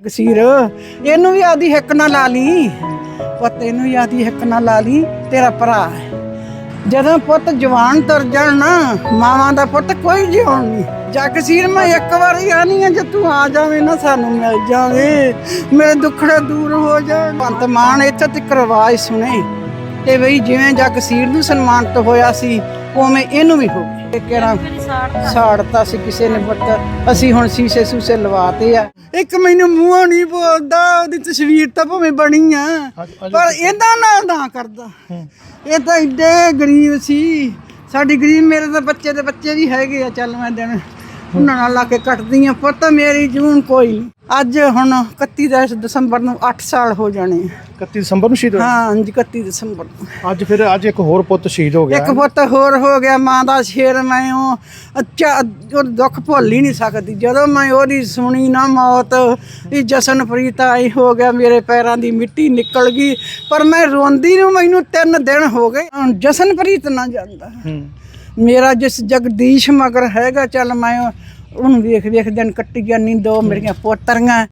ਕਸੀਰ, ਇਹਨੂੰ ਵੀ ਆਦੀ ਹਿੱਕ ਨਾ ਲਾ ਲਈ। ਪੁੱਤ, ਇਹਨੂੰ ਵੀ ਆਦੀ ਹਿੱਕ ਨਾ ਲਾ ਲਈ, ਤੇਰਾ ਭਰਾ ਹੈ। ਜਦੋਂ ਪੁੱਤ ਜਵਾਨ ਤੁਰ ਜਾਣ ਨਾ, ਮਾਵਾਂ ਦਾ ਪੁੱਤ ਕੋਈ ਜਿਉਣ ਨਹੀਂ। ਜਗਸੀਰ ਮੈਂ ਇੱਕ ਵਾਰੀ ਆਨੀ ਆ, ਜੇ ਤੂੰ ਆ ਜਾਵੇਂ ਨਾ, ਸਾਨੂੰ ਮਿਲ ਜਾਵੇ। ਮੇਰੇ ਦੁੱਖੜੇ ਦੂਰ ਹੋ ਜਾ ਭੰਤ ਮਾਨ ਇੱਥੇ ਤੱਕ ਆਵਾਜ਼ ਸੁਣੇ। ਤੇ ਬਈ ਜਿਵੇਂ ਜਗਸੀਰ ਨੂੰ ਸਨਮਾਨਿਤ ਹੋਇਆ ਸੀ ਉਵੇਂ ਇਹਨੂੰ ਵੀ ਹੋ ਗਿਆ ਕਿਹੜਾ ਸਾੜਤਾ ਸੀ ਕਿਸੇ ਨੇ ਪੁੱਤ ਅਸੀਂ ਹੁਣ ਸੀਸੇ ਸੂਸੇ ਲਵਾਤੇ ਆ। ਇੱਕ ਮੈਨੂੰ ਮੂੰਹੋਂ ਨਹੀਂ ਬੋਲਦਾ ਉਹਦੀ ਤਸਵੀਰ ਤਾਂ ਭਾਵੇਂ ਬਣੀ ਆ ਪਰ ਇਹਦਾ ਨਾਲ ਨਾ ਕਰਦਾ। ਇਹ ਤਾਂ ਏਡੇ ਗਰੀਬ ਸੀ। ਸਾਡੀ ਗਰੀਬ ਮੇਰੇ ਤਾਂ ਬੱਚੇ ਦੇ ਬੱਚੇ ਵੀ ਹੈਗੇ ਆ ਚੱਲ ਮੈਂ ਦਿਨ ਉਹਨਾਂ ਨਾਲ ਲਾ ਕੇ ਕੱਟਦੀ ਆ ਪੁੱਤ ਮੇਰੀ ਜੂਨ ਕੋਈ ਨਹੀਂ ਅੱਜ ਹੁਣ 31 ਦਸ ਦਸੰਬਰ ਨੂੰ 8 ਸਾਲ ਹੋ ਜਾਣੇ ਆ। 31 ਦਸੰਬਰ ਨੂੰ ਸ਼ਹੀਦ ਹੋਏ? ਹਾਂ ਹਾਂਜੀ 31 ਦਸੰਬਰ ਨੂੰ। ਅੱਜ ਫਿਰ ਅੱਜ ਇੱਕ ਹੋਰ ਪੁੱਤ ਸ਼ਹੀਦ ਹੋ ਗਿਆ। ਇੱਕ ਪੁੱਤ ਹੋਰ ਹੋ ਗਿਆ ਮਾਂ ਦਾ ਸ਼ੇਰ ਮੈਂ ਉਹ ਅੱਛਾ ਉਹ ਦੁੱਖ ਭੁੱਲ ਹੀ ਨਹੀਂ ਸਕਦੀ। ਜਦੋਂ ਮੈਂ ਉਹਦੀ ਸੁਣੀ ਨਾ ਮੌਤ ਵੀ ਜਸਨਪ੍ਰੀਤ ਆਈ ਹੋ ਗਿਆ ਮੇਰੇ ਪੈਰਾਂ ਦੀ ਮਿੱਟੀ ਨਿਕਲ ਗਈ। ਪਰ ਮੈਂ ਰੋਂਦੀ ਨੂੰ ਮੈਨੂੰ ਤਿੰਨ ਦਿਨ ਹੋ ਗਏ ਹੁਣ ਜਸਨਪ੍ਰੀਤ ਨਾ ਜਾਂਦਾ। ਹੂੰ। ਮੇਰਾ ਜਿਸ ਜਗਦੀਸ਼ ਮਗਰ ਹੈਗਾ ਚੱਲ ਮੈਂ ਉਹਨੂੰ ਵੇਖ ਵੇਖ ਦਿਨ ਕੱਟੀ ਜਾਨੀ ਦੋ ਮੇਰੀਆਂ ਪੋਤਰੀਆਂ।